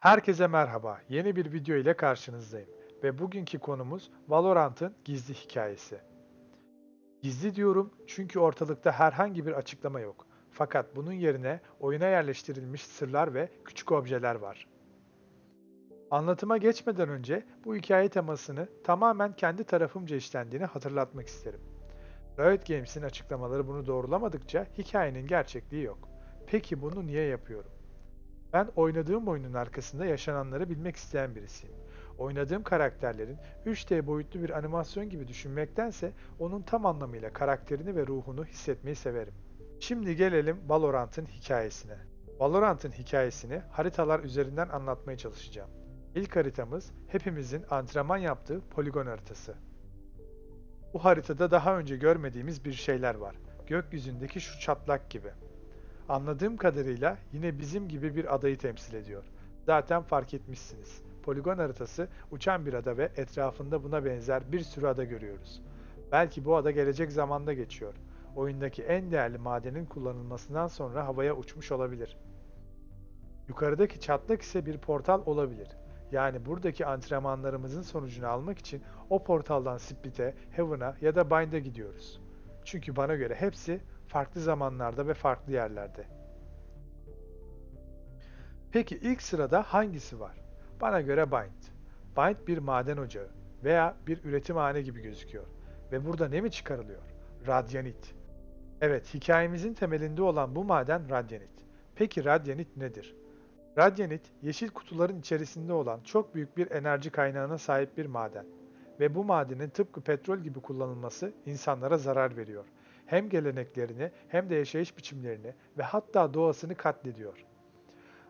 Herkese merhaba. Yeni bir video ile karşınızdayım ve bugünkü konumuz Valorant'ın gizli hikayesi. Gizli diyorum çünkü ortalıkta herhangi bir açıklama yok. Fakat bunun yerine oyuna yerleştirilmiş sırlar ve küçük objeler var. Anlatıma geçmeden önce bu hikaye temasını tamamen kendi tarafımca işlendiğini hatırlatmak isterim. Riot Games'in açıklamaları bunu doğrulamadıkça hikayenin gerçekliği yok. Peki bunu niye yapıyorum? Ben oynadığım oyunun arkasında yaşananları bilmek isteyen birisiyim. Oynadığım karakterlerin 3D boyutlu bir animasyon gibi düşünmektense onun tam anlamıyla karakterini ve ruhunu hissetmeyi severim. Şimdi gelelim Valorant'ın hikayesine. Valorant'ın hikayesini haritalar üzerinden anlatmaya çalışacağım. İlk haritamız hepimizin antrenman yaptığı poligon haritası. Bu haritada daha önce görmediğimiz bir şeyler var. Gökyüzündeki şu çatlak gibi. Anladığım kadarıyla yine bizim gibi bir adayı temsil ediyor. Zaten fark etmişsiniz. Poligon haritası uçan bir ada ve etrafında buna benzer bir sürü ada görüyoruz. Belki bu ada gelecek zamanda geçiyor. Oyundaki en değerli madenin kullanılmasından sonra havaya uçmuş olabilir. Yukarıdaki çatlak ise bir portal olabilir. Yani buradaki antrenmanlarımızın sonucunu almak için o portaldan Split'e, Heaven'a ya da Bind'e gidiyoruz. Çünkü bana göre hepsi farklı zamanlarda ve farklı yerlerde. Peki ilk sırada hangisi var? Bana göre Bind. Bind bir maden ocağı veya bir üretimhane gibi gözüküyor. Ve burada ne mi çıkarılıyor? Radyanit. Evet, hikayemizin temelinde olan bu maden radyanit. Peki radyanit nedir? Radyanit, yeşil kutuların içerisinde olan çok büyük bir enerji kaynağına sahip bir maden. Ve bu madenin tıpkı petrol gibi kullanılması insanlara zarar veriyor hem geleneklerini hem de yaşayış biçimlerini ve hatta doğasını katlediyor.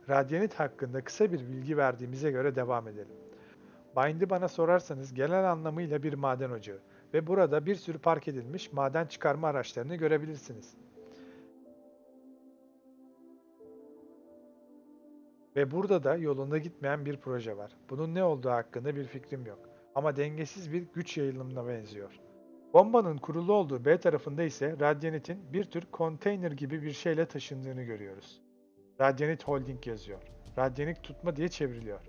Radyanit hakkında kısa bir bilgi verdiğimize göre devam edelim. Bind'i bana sorarsanız genel anlamıyla bir maden ocağı ve burada bir sürü park edilmiş maden çıkarma araçlarını görebilirsiniz. Ve burada da yolunda gitmeyen bir proje var. Bunun ne olduğu hakkında bir fikrim yok. Ama dengesiz bir güç yayılımına benziyor. Bombanın kurulu olduğu B tarafında ise Radyanit'in bir tür konteyner gibi bir şeyle taşındığını görüyoruz. Radyanit Holding yazıyor. Radyanit tutma diye çevriliyor.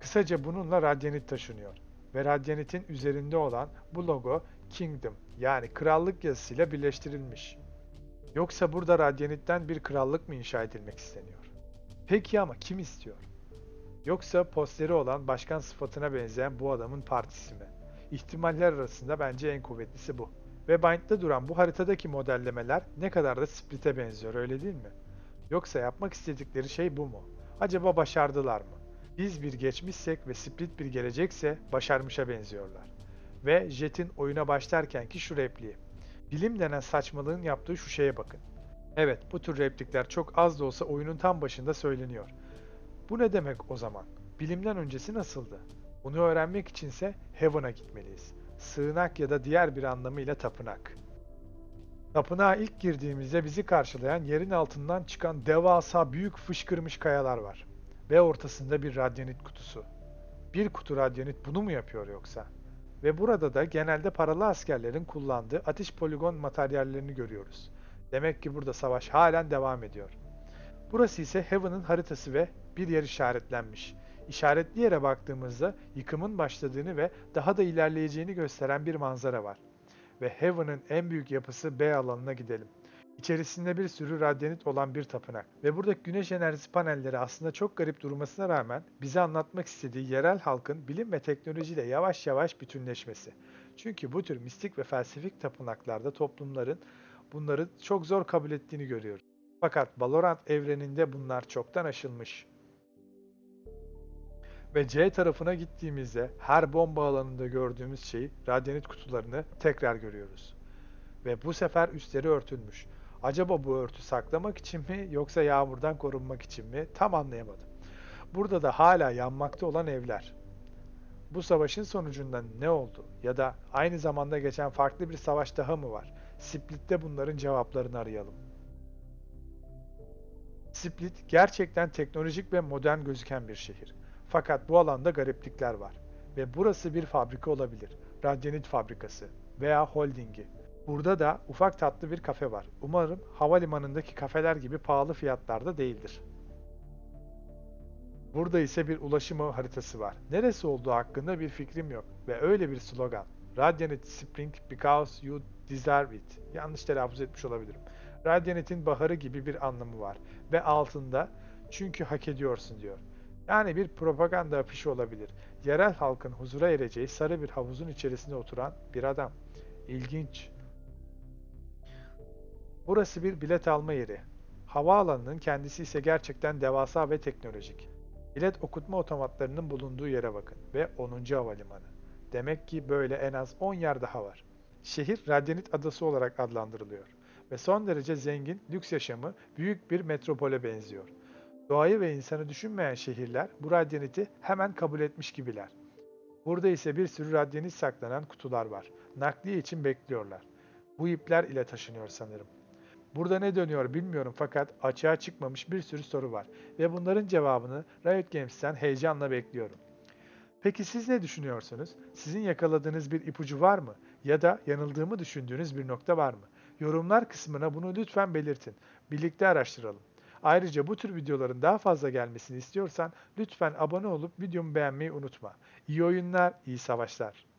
Kısaca bununla Radyanit taşınıyor ve Radyanit'in üzerinde olan bu logo Kingdom yani krallık yazısıyla birleştirilmiş. Yoksa burada Radyanit'ten bir krallık mı inşa edilmek isteniyor? Peki ama kim istiyor? Yoksa posteri olan başkan sıfatına benzeyen bu adamın partisi mi? İhtimaller arasında bence en kuvvetlisi bu. Ve Bind'de duran bu haritadaki modellemeler ne kadar da Split'e benziyor öyle değil mi? Yoksa yapmak istedikleri şey bu mu? Acaba başardılar mı? Biz bir geçmişsek ve Split bir gelecekse başarmışa benziyorlar. Ve Jet'in oyuna başlarkenki şu repliği. Bilim denen saçmalığın yaptığı şu şeye bakın. Evet bu tür replikler çok az da olsa oyunun tam başında söyleniyor. Bu ne demek o zaman? Bilimden öncesi nasıldı? Bunu öğrenmek içinse Heaven'a gitmeliyiz. Sığınak ya da diğer bir anlamıyla tapınak. Tapınağa ilk girdiğimizde bizi karşılayan yerin altından çıkan devasa büyük fışkırmış kayalar var. Ve ortasında bir radyanit kutusu. Bir kutu radyanit bunu mu yapıyor yoksa? Ve burada da genelde paralı askerlerin kullandığı ateş poligon materyallerini görüyoruz. Demek ki burada savaş halen devam ediyor. Burası ise Heaven'ın haritası ve bir yer işaretlenmiş. İşaretli yere baktığımızda yıkımın başladığını ve daha da ilerleyeceğini gösteren bir manzara var. Ve Heaven'ın en büyük yapısı B alanına gidelim. İçerisinde bir sürü radyanit olan bir tapınak. Ve buradaki güneş enerjisi panelleri aslında çok garip durmasına rağmen bize anlatmak istediği yerel halkın bilim ve teknolojiyle yavaş yavaş bütünleşmesi. Çünkü bu tür mistik ve felsefik tapınaklarda toplumların bunları çok zor kabul ettiğini görüyoruz. Fakat Valorant evreninde bunlar çoktan aşılmış. Ve C tarafına gittiğimizde her bomba alanında gördüğümüz şeyi, radyanit kutularını tekrar görüyoruz. Ve bu sefer üstleri örtülmüş. Acaba bu örtü saklamak için mi yoksa yağmurdan korunmak için mi tam anlayamadım. Burada da hala yanmakta olan evler. Bu savaşın sonucunda ne oldu? Ya da aynı zamanda geçen farklı bir savaş daha mı var? Split'te bunların cevaplarını arayalım. Split gerçekten teknolojik ve modern gözüken bir şehir. Fakat bu alanda gariplikler var. Ve burası bir fabrika olabilir. Radyanit fabrikası veya holdingi. Burada da ufak tatlı bir kafe var. Umarım havalimanındaki kafeler gibi pahalı fiyatlarda değildir. Burada ise bir ulaşım haritası var. Neresi olduğu hakkında bir fikrim yok ve öyle bir slogan. Radiant Spring because you deserve it. Yanlış telaffuz etmiş olabilirim. Radiant'in baharı gibi bir anlamı var ve altında çünkü hak ediyorsun diyor. Yani bir propaganda afişi olabilir. Yerel halkın huzura ereceği sarı bir havuzun içerisinde oturan bir adam. İlginç. Burası bir bilet alma yeri. Havaalanının kendisi ise gerçekten devasa ve teknolojik. Bilet okutma otomatlarının bulunduğu yere bakın ve 10. Havalimanı. Demek ki böyle en az 10 yer daha var. Şehir Radyanit Adası olarak adlandırılıyor ve son derece zengin, lüks yaşamı büyük bir metropole benziyor. Doğayı ve insanı düşünmeyen şehirler bu radyaniti hemen kabul etmiş gibiler. Burada ise bir sürü radyanit saklanan kutular var. Nakliye için bekliyorlar. Bu ipler ile taşınıyor sanırım. Burada ne dönüyor bilmiyorum fakat açığa çıkmamış bir sürü soru var ve bunların cevabını Riot Games'ten heyecanla bekliyorum. Peki siz ne düşünüyorsunuz? Sizin yakaladığınız bir ipucu var mı? Ya da yanıldığımı düşündüğünüz bir nokta var mı? Yorumlar kısmına bunu lütfen belirtin. Birlikte araştıralım. Ayrıca bu tür videoların daha fazla gelmesini istiyorsan lütfen abone olup videomu beğenmeyi unutma. İyi oyunlar, iyi savaşlar.